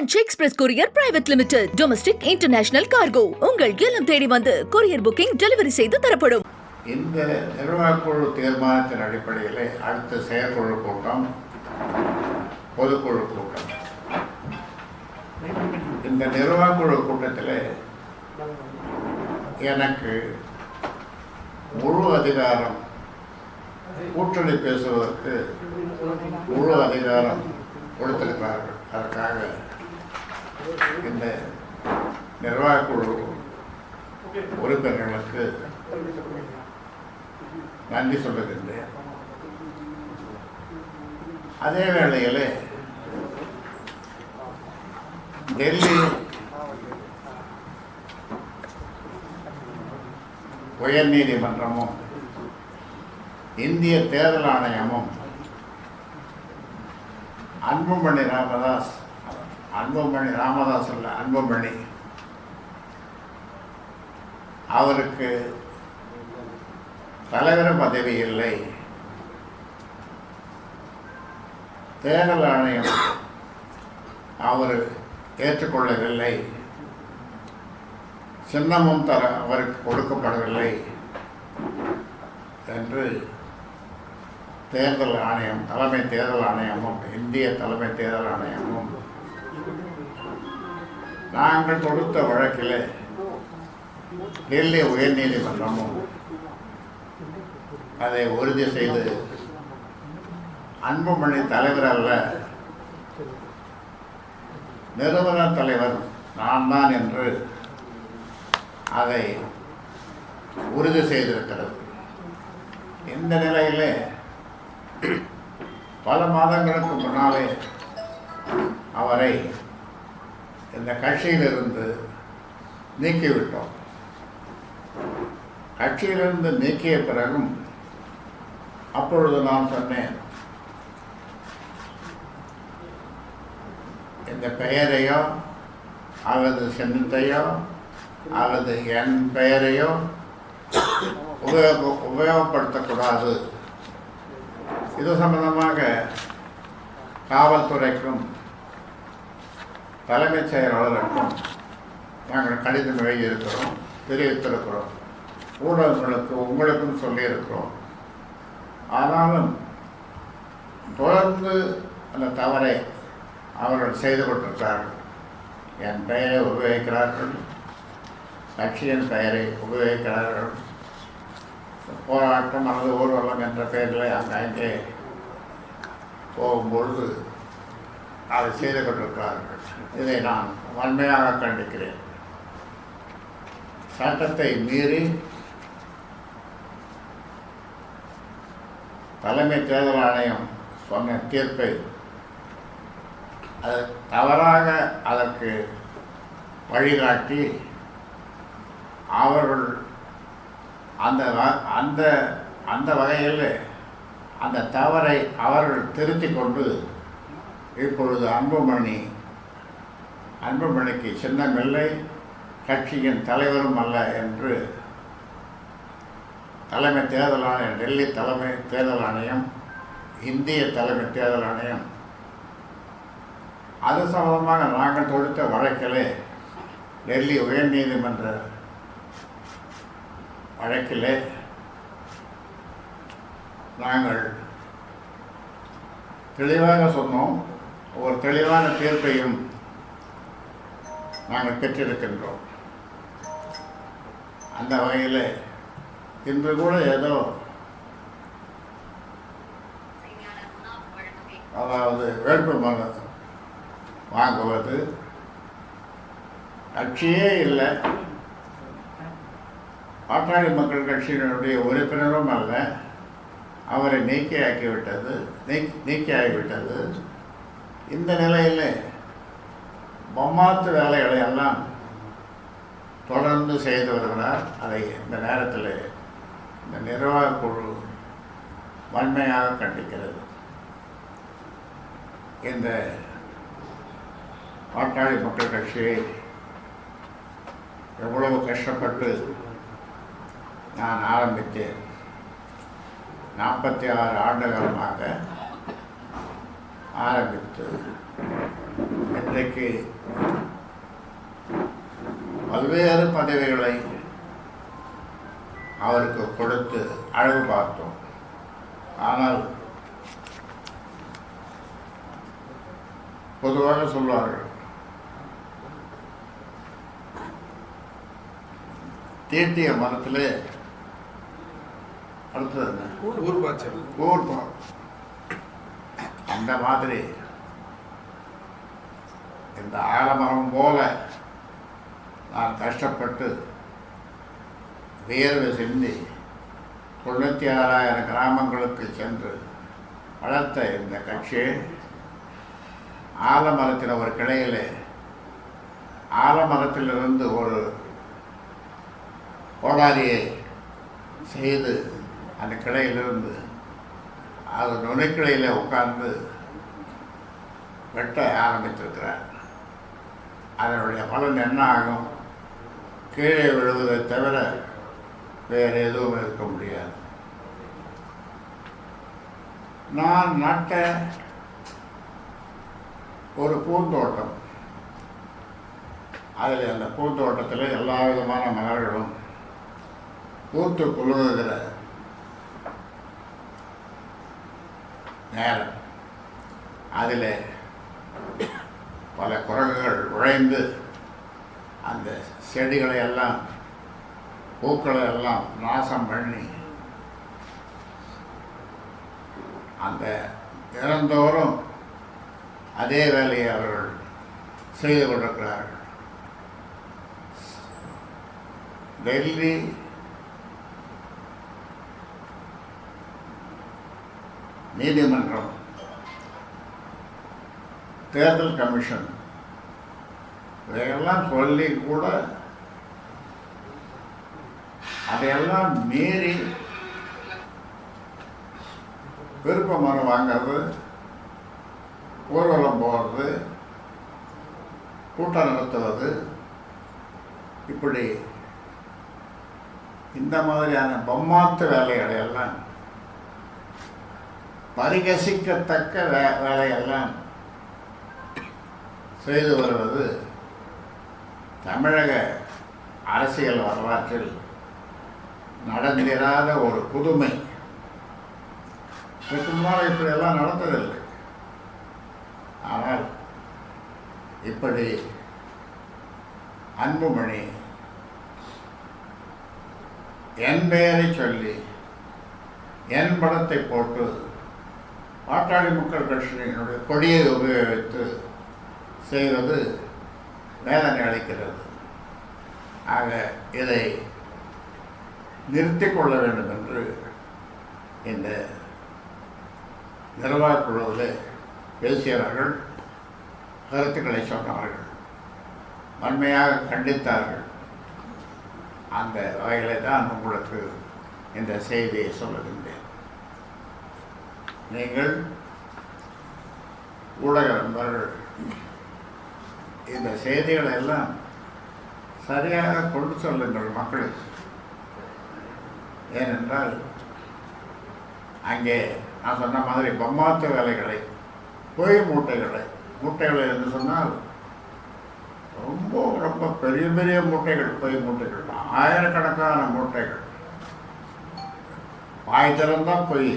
Branch express courier private limited domestic international cargo உங்கள் இல்லம் தேடி வந்து கொரியர் புக்கிங் டெலிவரி செய்து தரப்படும். இந்த நிர்வாகக்குழு தீர்மானத்தின் அடிப்படையில் அடுத்த செயற்குழு கூட்டம் பொதுக்குழு கூட்டம். இந்த நிர்வாகக்குழு கூட்டத்தில் எனக்கு முழு அதிகாரம் கூட்டணி பேசுவதற்கு முழு அதிகாரம் கொடுத்திருக்கிறார்கள். அதற்காக இந்த நிர்வாகக்குழு. உறுப்பினர்களுக்கு. நன்றி சொல்லுகின்றேன் அதே வேளையில் டெல்லி உயர்நீதிமன்றமும் இந்திய தேர்தல் ஆணையமும் அன்புமணி ராமதாஸ் அன்புமணி ராமதாஸ் இல்லை அன்புமணி. அவருக்கு தலைவர் பதவி இல்லை. தேர்தல் ஆணையம் அவர் ஏற்றுக்கொள்ளவில்லை. சின்னமும் தர அவருக்கு கொடுக்கப்படவில்லை என்று தேர்தல் ஆணையம் தலைமை தேர்தல் ஆணையமும் இந்திய தலைமை தேர்தல் ஆணையமும் நாங்கள் கொடுத்த வழக்கிலே டெல்லி உயர்நீதிமன்றமும் அதை உறுதி செய்து அன்புமணி தலைவர் அல்ல நிறுவன தலைவர் நான் தான் என்று அதை உறுதி செய்திருக்கிறது. இந்த நிலையிலே பல மாதங்களுக்கு முன்னாலே அவரை இந்த கட்சியிலிருந்து நீக்கிவிட்டோம். கட்சியிலிருந்து நீக்கிய பிறகும் அப்பொழுது நான் சொன்னேன் இந்த பெயரையோ அல்லது சின்னத்தையோ அல்லது என் பெயரையோ உபயோக உபயோகப்படுத்தக்கூடாது. இது சம்பந்தமாக காவல்துறைக்கும் தலைமைச் செயலாளருக்கும் நாங்கள் கடிதம் எழுதியிருக்கிறோம் தெரிவித்திருக்கிறோம் ஊடகங்களுக்கு உங்களுக்கும் சொல்லியிருக்கிறோம். ஆனாலும் தொடர்ந்து அந்த தவறை அவர்கள் செய்து கொண்டிருக்கிறார்கள். என் பெயரை உபயோகிக்கிறார்கள். கட்சியின் பெயரை உபயோகிக்கிறார்கள். போராட்டம் அல்லது ஊர்வலம் என்ற பெயரில் அங்கே அங்கே போகும்பொழுது அதை செய்து கொண்டிருக்கிறார்கள் இதை நான் வன்மையாக கண்டிக்கிறேன். சட்டத்தை மீறி தலைமை தேர்தல் ஆணையம் சொன்ன தீர்ப்பை அது தவறாக அதற்கு வழிகாட்டி அவர்கள் அந்த வ- அந்த அந்த வகையில் அந்த தவறை அவர்கள் திருத்திக் கொண்டு இப்பொழுது அன்புமணி அன்புமணிக்கு சின்னமில்லை கட்சியின் தலைவரும் அல்ல என்று தலைமை தேர்தல் ஆணையம் டெல்லி தலைமை தேர்தல் ஆணையம் இந்திய தலைமை தேர்தல் ஆணையம் அது சம்பந்தமாக நாங்கள் தொடுத்த வழக்கிலே டெல்லி உயர்நீதிமன்ற வழக்கிலே நாங்கள் தெளிவாக சொன்னோம். ஒரு தெளிவான தீர்ப்பையும் நாங்கள் பெற்றிருக்கின்றோம். அந்த வகையில் இன்று கூட ஏதோ அதாவது வேட்புமனு வாங்குவது கட்சியே இல்லை. பாட்டாளி மக்கள் கட்சியினுடைய உறுப்பினரும் அல்ல. அவரை நீக்கியாக்கிவிட்டது நீக்கி நீக்கியாகிவிட்டது. இந்த நிலையில் பொம்மாத்து வேலைகளை எல்லாம் தொடர்ந்து செய்து வருகிறார். அதை இந்த நேரத்தில் இந்த நிர்வாக குழு வன்மையாக கண்டிக்கிறது. இந்த பாட்டாளி மக்கள் கட்சியை எவ்வளவு கஷ்டப்பட்டு நான் ஆரம்பித்தேன். நாற்பத்தி ஆறு ஆண்டு காலமாக ஆரம்பித்து இன்றைக்கு பல்வேறு பதவிகளை அவருக்கு கொடுத்து அழகு பார்த்தோம். ஆனால் பொதுவாக சொல்வார்கள் தீட்டிய மரத்திலே அடுத்தது என்ன? ஊர்பாச்சல். ஊர்பம் அந்த மாதிரி இந்த ஆலமரம் போல நான் கஷ்டப்பட்டு வியர்வை செஞ்சு தொண்ணூற்றி ஆறாயிரம் கிராமங்களுக்கு சென்று வளர்த்த இந்த கட்சி ஆலமரத்தில் ஒரு கிளையில் ஆலமரத்திலிருந்து ஒரு கோடாரியை செய்து அந்த கிளையிலிருந்து அது நுழைக்கிடையில் உட்கார்ந்து வெட்ட ஆரம்பித்திருக்கிறார். அதனுடைய பலன் என்ன ஆகும் கீழே விழுவதை தவிர வேறு எதுவும் இருக்க முடியாது. நான் நட்ட ஒரு பூந்தோட்டம். அதில் அந்த பூந்தோட்டத்தில் எல்லா விதமான மலர்களும் பூத்து குழுங்குகிற நேரம். அதில் பல குரங்குகள் உழைந்து அந்த செடிகளை எல்லாம் பூக்களை எல்லாம் நாசம் பண்ணி அந்த தினந்தோறும் அதே வேலையை அவர்கள் செய்து கொண்டிருக்கிறார்கள். டெல்லி நீதிமன்றம் தேர்தல் கமிஷன் இதையெல்லாம் சொல்லி கூட அதையெல்லாம் மீறி விருப்ப மனு வாங்கிறது ஊர்வலம் போகிறது கூட்டம் நடத்துவது இப்படி இந்த மாதிரியான பொம்மாத்து வேலைகளை எல்லாம் பரிகசிக்கத்தக்க வே வேலையெல்லாம் செய்து வருவது தமிழக அரசியல் வரலாற்றில் நடந்திராத ஒரு புதுமை. இதுக்கு முன்னால் இப்படியெல்லாம் நடந்ததில்லை. ஆனால் இப்படி அன்புமணி என் பெயரை சொல்லி என் படத்தை போட்டு பாட்டாளி மக்கள் கட்சியினுடைய கொடியை உபயோகித்து செய்வது வேதனை அளிக்கிறது. ஆக இதை நிறுத்திக் கொள்ள வேண்டும் என்று இந்த நிர்வாகக்குழுவில் பேசியவர்கள் கருத்துக்களை சொன்னார்கள் வன்மையாக கண்டித்தார்கள். அந்த வகையிலே தான் உங்களுக்கு இந்த செய்தியை சொல்லுகின்றேன். நீங்கள் ஊடக நண்பர்கள் இந்த செய்திகளை எல்லாம் சரியாக கொண்டு செல்லுங்கள் மக்களுக்கு ஏனென்றால் அங்கே நான் சொன்ன மாதிரி பொம்மாத்து வேலைகளை பொய் மூட்டைகளை மூட்டைகளை என்று சொன்னால் ரொம்ப ரொம்ப பெரிய பெரிய மூட்டைகள் பொய் மூட்டைகள் ஆயிரக்கணக்கான மூட்டைகள். வாய் திறந்தான் பொய்.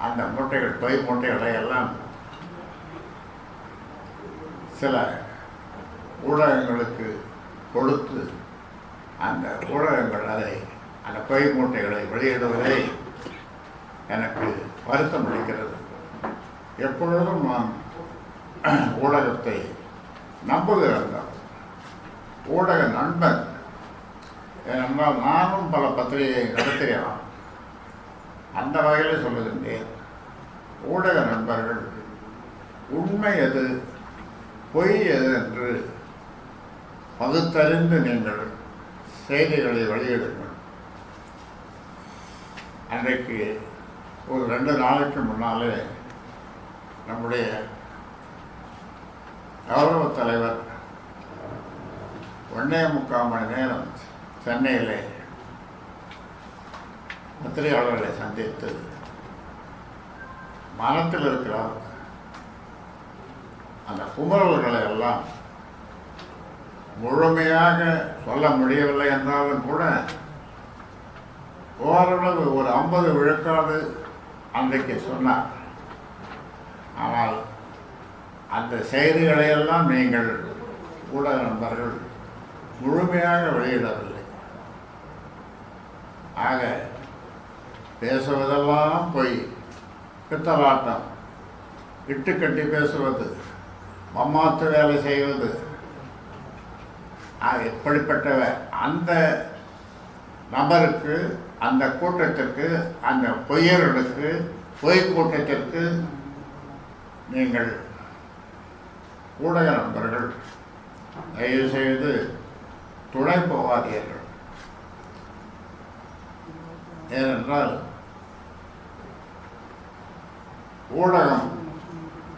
அந்த மூட்டைகள் பொய் மூட்டைகளை எல்லாம் சில ஊடகங்களுக்கு கொடுத்து அந்த ஊடகங்கள் அதை அந்த பொய் மூட்டைகளை வெளியிடுவதை எனக்கு வருத்தம் அளிக்கிறது. எப்பொழுதும் நான் ஊடகத்தை நம்புகிறார்கள் ஊடக நண்பன் ஏனென்றால் நானும் பல பத்திரிகை நடத்துகிறேன் அந்த வகையில் சொல்லுகின்றேன் ஊடக நண்பர்கள் உண்மை எது பொய் எது என்று பகுத்தறிந்து நீங்கள் செய்திகளை வெளியிடுங்கள். அன்றைக்கு ஒரு ரெண்டு நாளைக்கு முன்னாலே நம்முடைய கௌரவ தலைவர் ஒன்றே முக்கால் மணி நேரம் சென்னையிலே முத்திரையாளர்களை சந்தித்து மனத்தில் இருக்கிற அந்த குமரல்களை எல்லாம் முழுமையாக சொல்ல முடியவில்லை என்றாலும் கூட ஓரளவு ஒரு ஐம்பது விழுக்காடு அன்றைக்கு சொன்னார். ஆனால் அந்த செய்திகளையெல்லாம் நீங்கள் ஊடக நண்பர்கள் முழுமையாக வெளியிடவில்லை. ஆக பேசுவதெல்லாம் பொய். பித்தலாட்டம். இட்டுக்கட்டி பேசுவது. மம்மாத்து வேலை செய்வது. ஆக அந்த நபருக்கு அந்த கூட்டத்திற்கு அந்த பொய்யர்களுக்கு பொய் கூட்டத்திற்கு நீங்கள் ஊடக நண்பர்கள் தயவு செய்து துணை போகாதீர்கள். ஏனென்றால் ஊடகம்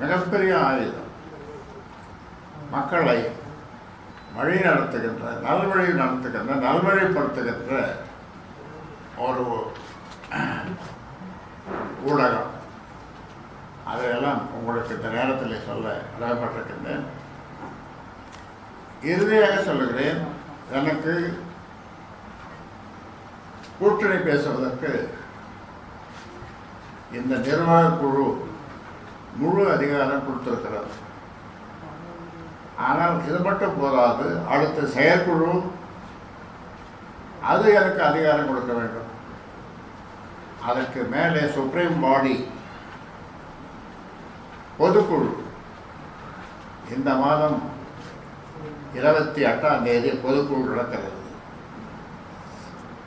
மிகப்பெரிய ஆயுதம். மக்களை வழி நடத்துகின்ற நல்வழி நடத்துகின்ற நல்வழிப்படுத்துகின்ற ஒரு ஊடகம். அதையெல்லாம் உங்களுக்கு இந்த நேரத்தில் சொல்ல கடமைப்பட்டிருக்கின்றேன் இறுதியாக சொல்லுகிறேன் எனக்கு கூட்டணி பேசுவதற்கு இந்த நிர்வாக குழு முழு அதிகாரம் கொடுத்திருக்கிறது. ஆனால் இது மட்டும் போதாது அடுத்த செயற்குழு அது எனக்கு அதிகாரம் கொடுக்க வேண்டும். அதற்கு மேலே சுப்ரீம் பாடி பொதுக்குழு. இந்த மாதம் இருபத்தி எட்டாம் தேதி பொதுக்குழு நடக்கிறது.